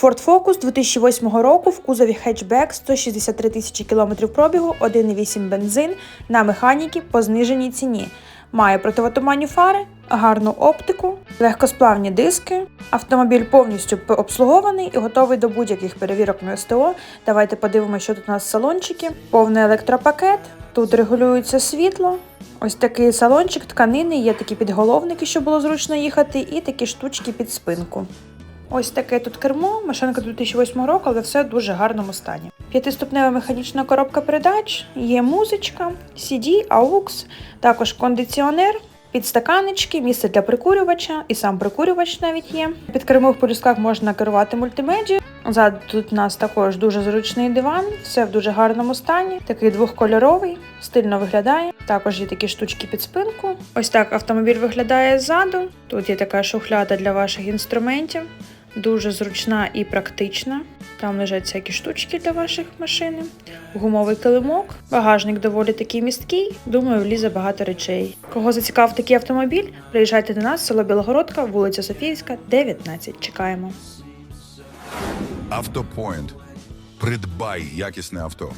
Ford Focus 2008 року в кузові хетчбек 163 тисячі кілометрів пробігу, 1,8 бензин на механіки по зниженій ціні. Має противотуманні фари, гарну оптику, легкосплавні диски. Автомобіль повністю обслугований і готовий до будь-яких перевірок на СТО. Давайте подивимося, що тут у нас салончики. Повний електропакет. Тут регулюється світло. Ось такий салончик тканини, є такі підголовники, щоб було зручно їхати, і такі штучки під спинку. Ось таке тут кермо, машинка 2008 року, але все в дуже гарному стані. П'ятиступнева механічна коробка передач, є музичка, CD, AUX, також кондиціонер, підстаканечки, місце для прикурювача, і сам прикурювач навіть є. Під кермо в полюсках можна керувати мультимедією. Ззаду тут у нас також дуже зручний диван, все в дуже гарному стані. Такий двохкольоровий, стильно виглядає. Також є такі штучки під спинку. Ось так автомобіль виглядає ззаду. Тут є така шухляда для ваших інструментів. Дуже зручна і практична. Там лежать всякі штучки для ваших машин. Гумовий килимок. Багажник доволі такий місткий. Думаю, влізе багато речей. Кого зацікавив такий автомобіль, приїжджайте до нас, село Білогородка, вулиця Софіївська, 19. Чекаємо. Автопоінт. Придбай якісне авто.